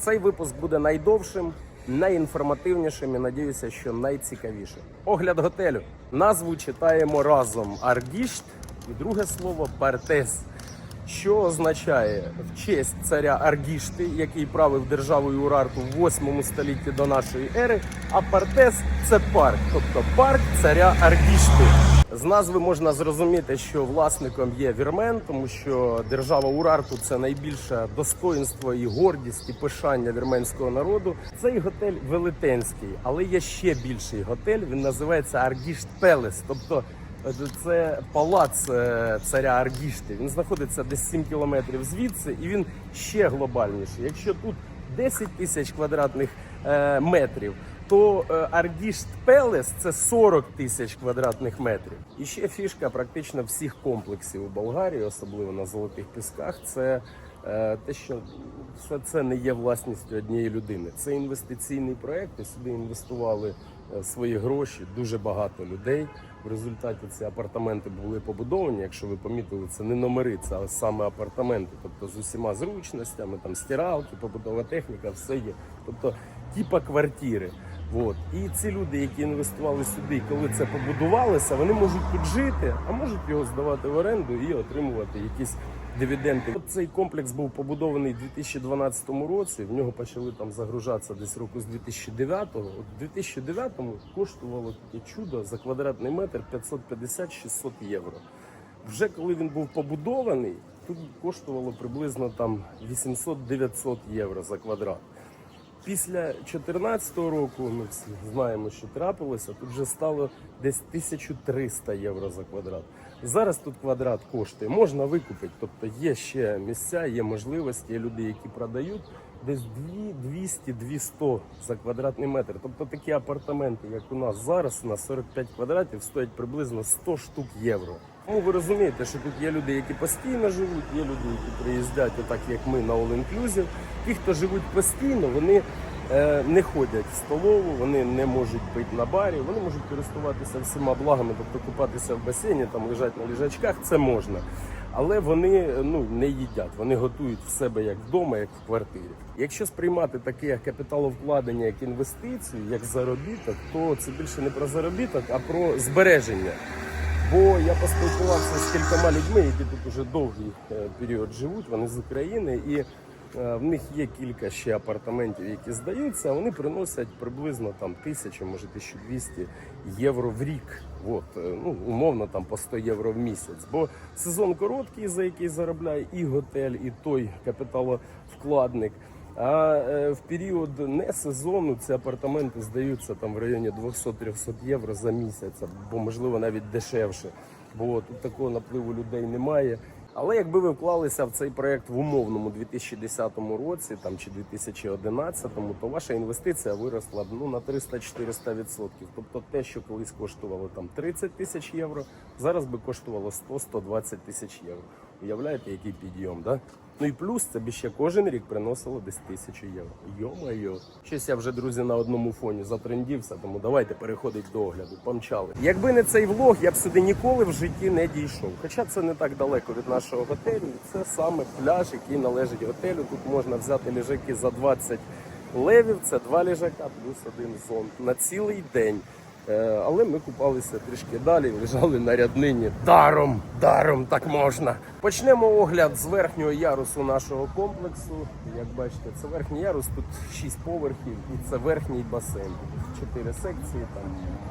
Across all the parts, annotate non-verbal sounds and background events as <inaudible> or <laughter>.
Цей випуск буде найдовшим, найінформативнішим і надіюся, що найцікавішим. Огляд готелю. Назву читаємо разом Ардішт і друге слово Партес. Що означає в честь царя Аргішти, який правив державою Урарту в 8 столітті до нашої ери. А Партес це парк, тобто парк царя Аргішти. З назви можна зрозуміти, що власником є вірмен, тому що держава Урарту це найбільше достоїнство і гордість і пишання вірменського народу. Цей готель велетенський, але є ще більший готель. Він називається Аргішт Пелес, тобто. Це палац е, царя Аргішти. Він знаходиться десь 7 кілометрів звідси, і він ще глобальніший. Якщо тут 10 тисяч квадратних е, метрів, то е, Пелес це 40 тисяч квадратних метрів. І ще фішка практично всіх комплексів у Болгарії, особливо на золотих пісках. Це е, те, що все це не є власністю однієї людини. Це інвестиційний проект. І сюди інвестували е, свої гроші дуже багато людей. В результаті ці апартаменти були побудовані. Якщо ви помітили, це не номери, це саме апартаменти, тобто з усіма зручностями, там стиралки, побутова техніка, все є. Тобто типа квартири. От. І ці люди, які інвестували сюди, коли це побудувалося, вони можуть тут жити, а можуть його здавати в оренду і отримувати якісь дивіденди. От цей комплекс був побудований у 2012 році. В нього почали там загружатися десь року з 2009-го. От у 2009-му коштувало таке чудо за квадратний метр 550-600 євро. Вже коли він був побудований, тут коштувало приблизно там 800-900 євро за квадрат. Після 2014 року ми всі знаємо, що трапилося. Тут вже стало десь 1300 євро за квадрат. Зараз тут квадрат коштує, можна викупити. Тобто є ще місця, є можливості, є люди, які продають десь 200-200 за квадратний метр. Тобто такі апартаменти, як у нас зараз, на 45 квадратів, стоять приблизно 100 штук євро. Тому ви розумієте, що тут є люди, які постійно живуть, є люди, які приїздять, отак як ми на All Inclusive. Ті, хто живуть постійно, вони е, не ходять в столову, вони не можуть пити на барі, вони можуть користуватися всіма благами, тобто купатися в басейні, там лежать на ліжачках, це можна. Але вони ну не їдять, вони готують в себе як вдома, як в квартирі. Якщо сприймати таке капіталовкладення, як інвестицію, як заробіток, то це більше не про заробіток, а про збереження. Бо я поспілкувався з кількома людьми, які тут уже довгий е, період живуть, вони з України, і е, в них є кілька ще апартаментів, які здаються. Вони приносять приблизно там тисячу, може 1200 євро в рік. От, е, ну, умовно там по 100 євро в місяць. Бо сезон короткий, за який заробляє і готель, і той капіталовкладник. А е, в період не сезону ці апартаменти здаються там в районі 200-300 євро за місяць, або можливо навіть дешевше. Бо тут такого напливу людей немає. Але якби ви вклалися в цей проект в умовному 2010 році там чи 2011, то ваша інвестиція виросла ну на 300-400%. Тобто те, що колись коштувало там 30 тисяч євро, зараз би коштувало 100-120 тисяч євро. Уявляєте, який підйом, да? Ну і плюс це б ще кожен рік приносило десь тисячу євро. Йо-майо. Щось я вже, друзі, на одному фоні затрендівся, тому давайте переходити до огляду. Помчали. Якби не цей влог, я б сюди ніколи в житті не дійшов. Хоча це не так далеко від нашого готелю. Це саме пляж, який належить готелю. Тут можна взяти ліжаки за 20 левів. Це два ліжака плюс один зонт на цілий день. Е, Але ми купалися трішки далі, лежали на ряднині. Даром, даром так можна. Почнемо огляд з верхнього ярусу нашого комплексу. Як бачите, це верхній ярус, тут 6 поверхів і це верхній басейн. Чотири секції, там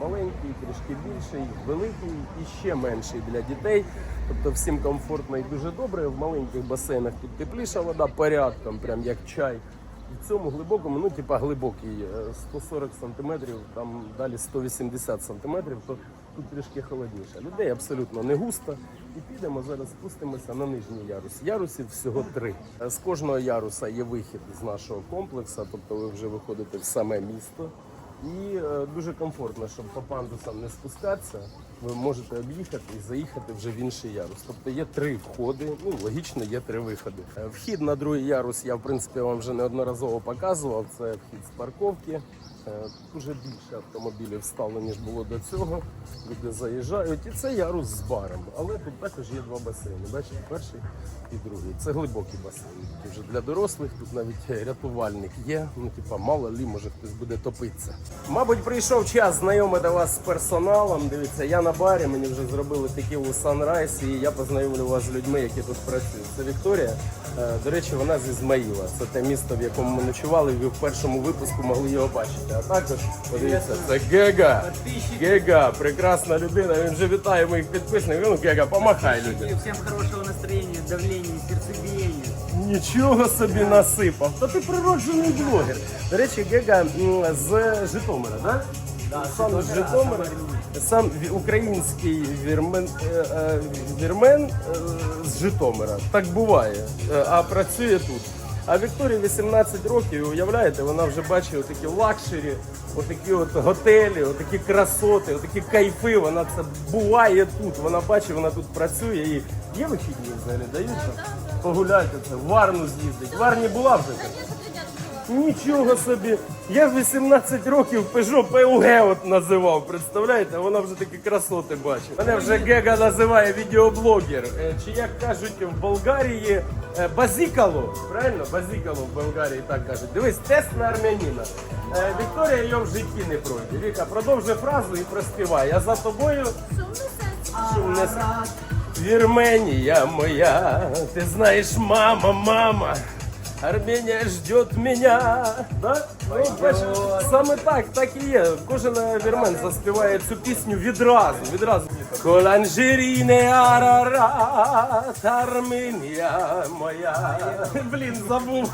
маленький, трішки більший, великий і ще менший для дітей. Тобто всім комфортно і дуже добре. В маленьких басейнах тут тепліша вода порядком, прям як чай. Цьому глибокому, ну типа глибокий, е, 140 сантиметрів, там далі 180 сантиметрів, то тут трішки холодніше. Людей абсолютно не густо. І підемо зараз спустимося на нижній ярус. Ярусів всього три. Е, З кожного яруса є вихід з нашого комплексу, тобто ви вже виходите в саме місто. І е, дуже комфортно, щоб по пандусам не спускатися. ви можете об'їхати і заїхати вже в інший ярус. Тобто є три входи, ну логічно, є три виходи. Е, Вхід на другий ярус я в принципі вам вже неодноразово показував. Це вхід з парковки. Е, Дуже більше автомобілів стало, ніж було до цього. Люди заїжджають, і це ярус з баром. Але тут також є два басейни. Бачите, перший і другий. Це глибокий басейн. Такий вже для дорослих. Тут навіть рятувальник є. Ну, типа, мало лі, може хтось буде топитися. Мабуть, прийшов час знайомити вас з персоналом. Дивіться, я на барі, мені вже зробили текілу Sunrise, і я познайомлю вас з людьми, які тут працюють. Це Вікторія. Е, До речі, вона з Ізмаїла. Це те місто, в якому ми ночували. і Ви в першому випуску могли його бачити. А також подивіться, це Гега. Гега, прекрасна людина. Він вже вітає моїх підписників. Ну, Гега, помахай людям. Всем хорошего настроения, давления, сердцебиения. Нічого собі насипав. Та ти природжений блогер. До речі, Гега з Житомира, так? Да? Сам з Житомира. Сам український вірмен, е, е, вірмен е, з Житомира. Так буває. А працює тут. А Вікторії 18 років, уявляєте, вона вже бачить отакі лакшері, отакі от готелі, отакі красоти, отакі кайфи. Вона це буває тут. Вона бачить, вона тут працює і є вихідні взагалі, дають там? Погуляйте це, в Варну з'їздить. Варні була вже. Нічого собі. Я в 18 років Peugeot PUG от називав, представляєте? Вона вже такі красоти бачить. Мене вже Гега називає відеоблогер. Е, Чи як кажуть в Болгарії е, базікало. Правильно? Базікало в Болгарії так кажуть. Дивись, тест на армянина. Е, Вікторія його в житті не пройде. Віка, продовжуй фразу і проспівай. Я за тобою шумне Вірменія моя, ти знаєш, мама, мама. Армения ждет меня. Да? Ну, бачиш, саме так, так і є. Кожен вірмен заспіває цю пісню відразу, відразу. Коланжиріне арарат, Армения моя. <laughs> Блін, забув.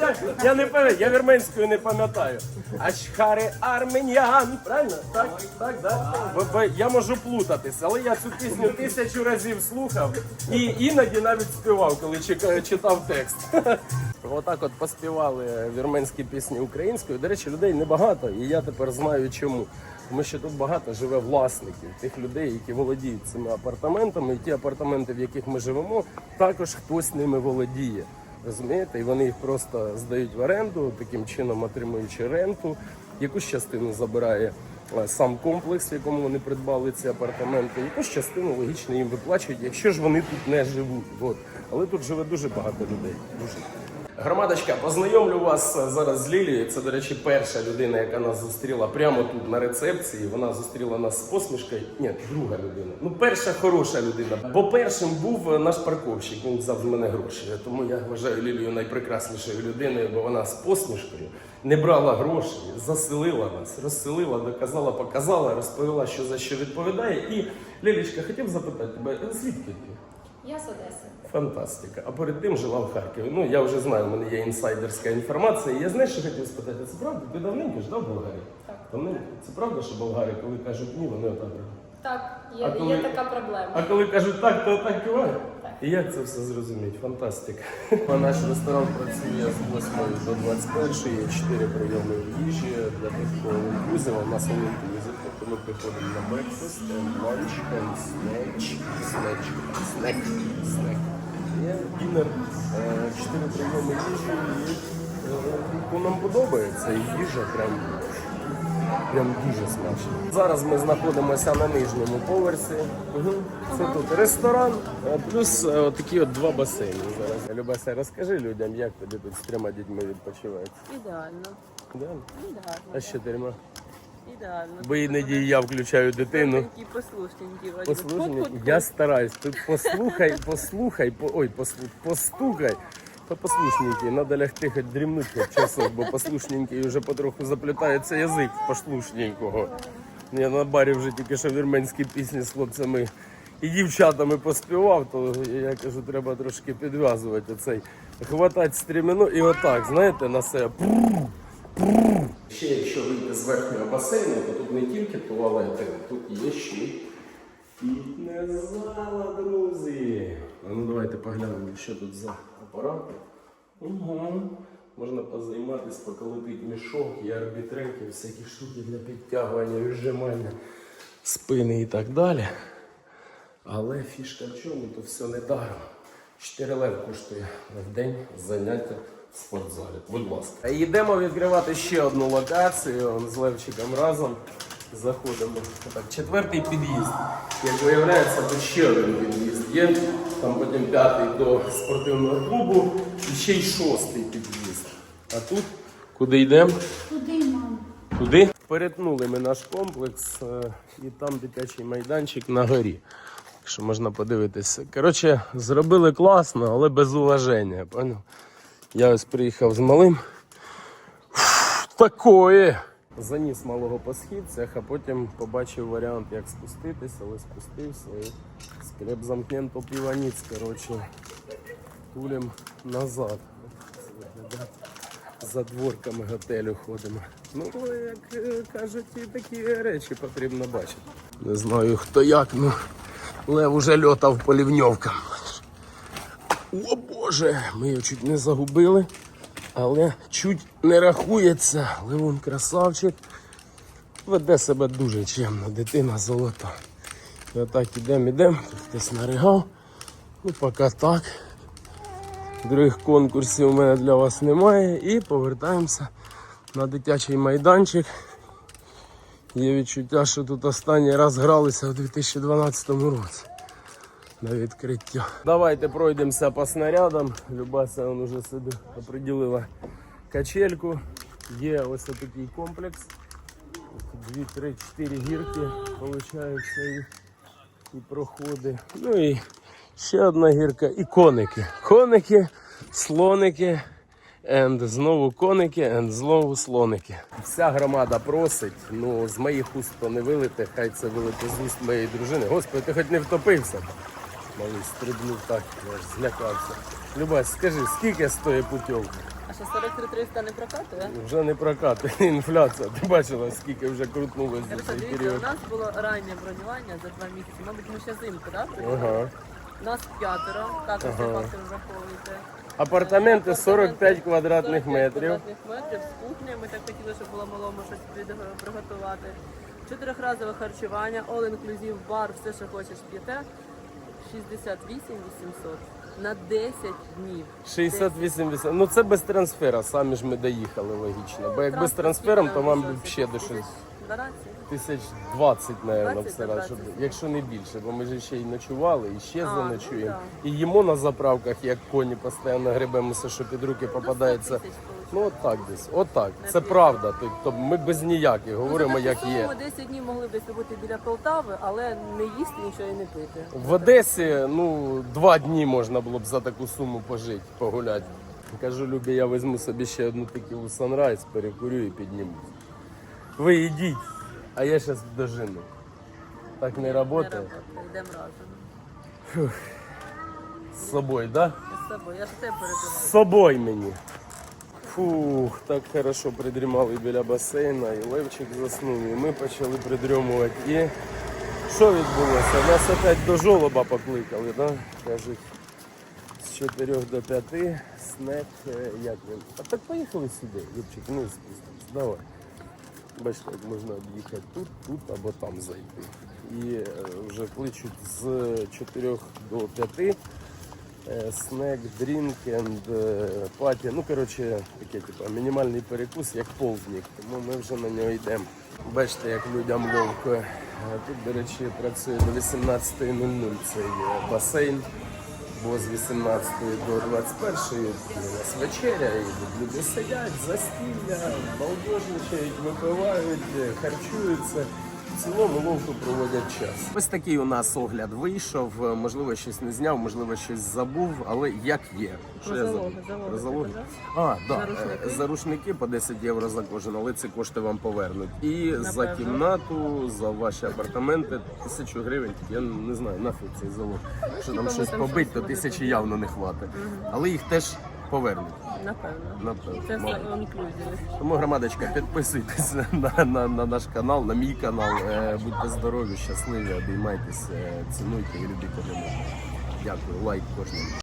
Я, я не пам'ятаю, я вірменською не пам'ятаю. Ачхари армян. Правильно? Так, так, да. Бо- бо Я можу плутатись, але я цю пісню тисячу разів слухав і іноді навіть співав, коли чека- читав текст. <laughs> Отак от поспівали вірменські пісні українською. До речі, людей небагато, і я тепер знаю чому. Тому що тут багато живе власників, тих людей, які володіють цими апартаментами, і ті апартаменти, в яких ми живемо, також хтось ними володіє. Розумієте? І вони їх просто здають в оренду, таким чином отримуючи ренту. Якусь частину забирає е, сам комплекс, в якому вони придбали ці апартаменти, якусь частину логічно їм виплачують, якщо ж вони тут не живуть. От. Але тут живе дуже багато людей. Дуже. Громадочка, познайомлю вас е, зараз з Лілією. Це, до речі, перша людина, яка нас зустріла прямо тут на рецепції. Вона зустріла нас з посмішкою. Ні, друга людина. Ну, перша хороша людина. Бо першим був е, наш парковщик. Він взяв з мене гроші. Тому я вважаю Лілію найпрекраснішою людиною, бо вона з посмішкою не брала гроші, заселила нас, розселила, доказала, показала, розповіла, що за що відповідає. І Лілічка, хотів запитати тебе, звідки ти? Я з Одеси. Фантастика. А перед тим жила в Харкові. Ну я вже знаю, в мене є інсайдерська інформація. Я знаєш, що хотів спитати, це правда? Ти давненько ж да, в Болгарії? Так. Давненько. Це правда, що болгари, коли кажуть ні, вони отак роблять? Так, є, А коли- є така проблема. А коли кажуть так, то так кивають? Так. І як це все зрозуміти? Фантастика. <laughs> А наш ресторан працює з 8 до 21, є 4 прийоми їжі для тих, хто інклюзив, у нас all inclusive. Тобто ми приходимо на breakfast, and lunch, and snatch, snatch, snack, snack. Є дінер, 4 прийоми їжі, і е, нам подобається, і їжа прям Прям дуже смачно. Зараз ми знаходимося на нижньому поверсі. Це тут ресторан, плюс е, такі от два басейни зараз. Любася, розкажи людям, як тобі тут з трьома дітьми відпочивається. Ідеально. Да? Ідеально. А з чотирма? Ідеально. Бо іноді я включаю дитину. Такі послушненькі. вроді. Хоп-хоп-хоп. я стараюсь. Тут послухай, послухай, по, ой, послу, постукай. Та послушненький, треба лягти хоч дрімнути хоч часок, бо послушненький вже потроху заплітається язик послушненького. Я на барі вже тільки що вірменські пісні з хлопцями і дівчатами поспівав, то я кажу, треба трошки підв'язувати цей, хватати стріміну і отак, знаєте, на себе. Ще якщо вийти з верхнього басейну, то тут не тільки туалети, тут є ще й фітнес-зала, друзі. Ну давайте поглянемо, що тут за апарати. Угу. Можна позайматися, поколотити мішок, є арбітренки, всякі штуки для підтягування, віджимання. спини і так далі. Але фішка в чому, то все не даром. 4 лев коштує в день заняття в спортзалі. Будь ласка. Йдемо відкривати ще одну локацію з Левчиком разом. Заходимо. Так, четвертий під'їзд. Як виявляється, тут ще один під'їзд є. Там потім п'ятий до спортивного клубу і ще й шостий під'їзд. А тут куди йдемо? Туди, мам. Туди перетнули ми наш комплекс, е, і там дитячий майданчик на горі. Якщо можна подивитися. Коротше, зробили класно, але без уваження. Поняв? Я ось приїхав з малим. Такое! Заніс малого по східцях, а потім побачив варіант, як спуститися, але спустився і скреп замкненто піваніць, коротше, тулем назад. За дворками готелю ходимо. Ну, як е, кажуть, і такі речі потрібно бачити. Не знаю хто як, ну Лев уже льотав по лівньовкам. Боже, ми його чуть не загубили, але чуть не рахується. Левон красавчик. Веде себе дуже чемно, дитина золота. І отак ідемо, ідемо, хтось наригав. Ну, поки так. Других конкурсів у мене для вас немає. І повертаємося на дитячий майданчик. Є відчуття, що тут останній раз гралися у 2012 році на відкриття. Давайте пройдемося по снарядам. Любася он уже собі оприділила качельку. Є ось такий комплекс. Дві, три, чотири гірки, виходить, і, і проходи. Ну і ще одна гірка і коники. Коники, слоники, and знову коники, and знову слоники. Вся громада просить, ну з моїх уст то не вилите, хай це вилите з уст моєї дружини. Господи, ти хоч не втопився. Малий стрибнув так, аж злякався. Любась, скажи, скільки стоїть путівка? А що 43 300 не прокатує? Вже не прокати, <laughs> інфляція. Ти бачила, скільки вже крутнулося за цей дивіться, у нас було раннє бронювання за два місяці. Мабуть, ми ще зимку, так? Ага. Нас п'ятеро, також Ага. фактор враховуєте. Апартаменти 45 квадратних 45 метрів. квадратних метрів з кухнею. Ми так хотіли, щоб було малому щось приготувати. Чотирьохразове харчування, all inclusive бар, все, що хочеш, п'єте. 68 800 на 10 днів. 60-80. Ну це без трансфера, самі ж ми доїхали логічно. Бо як без трансфером, то вам б ще до щось 12. тисяч 20, мабуть, 20 все раз, щоб, 20. якщо не більше, бо ми ж ще й ночували, і ще ну заночуємо. да. І їмо на заправках, як коні, постійно гребемося, що під руки попадається. тисяч Ну от так десь, от так. Це правда. Тобто ми без ніяких говоримо, як є. суму 10 днів могли б десь бути біля Полтави, але не їсти нічого і не пити. В Одесі ну два дні можна було б за таку суму пожити, погуляти. Кажу, Любі, я візьму собі ще одну текілу Sunrise, перекурю і піднімусь. Ви йдіть, а я зараз дожину. Так не працює? йдемо разом. З собою, так? Да? З собою, я ж тебе переживаю. З собою мені. Фух, так хорошо придрімали біля басейна, і Левчик заснув, і ми почали придрьомувати. І що відбулося? Нас опять до жолоба покликали, да? кажуть, з 4 до 5 снек, е, як він. А так поїхали сюди, Любчик, ну спустимось, давай. Бачите, як можна об'їхати тут, тут або там зайти. І е, вже кличуть з 4 до 5 е, снек, дрінк енд паті. Ну, коротше, таке, типу, мінімальний перекус, як полдник. Тому ми вже на нього йдемо. Бачите, як людям ловко. Е, Тут, до речі, працює до 18.00 цей е, басейн. Бо з 18 до 21 у нас вечеря, і люди сидять, застілля, балдежничають, випивають, е, харчуються. В цілому ловко проводять час. Ось такий у нас огляд вийшов. Можливо, щось не зняв, можливо, щось забув, але як є. Що Про я забув? залоги Про залоги? А, да. За рушники? Е, За рушники по 10 євро за кожен, але ці кошти вам повернуть. І за кімнату, за ваші апартаменти тисячу гривень. Я не знаю, нафіг цей залог. Що там щось побить, то тисячі явно не хватить. Але їх теж повернуть. Напевно. Напевно. Це все Мабуть. inclusive. Тому громадочка, підписуйтесь на, на, на наш канал, на мій канал. Е, Будьте здорові, щасливі, обіймайтесь, е, цінуйте і любіть одного. Дякую, лайк кожному.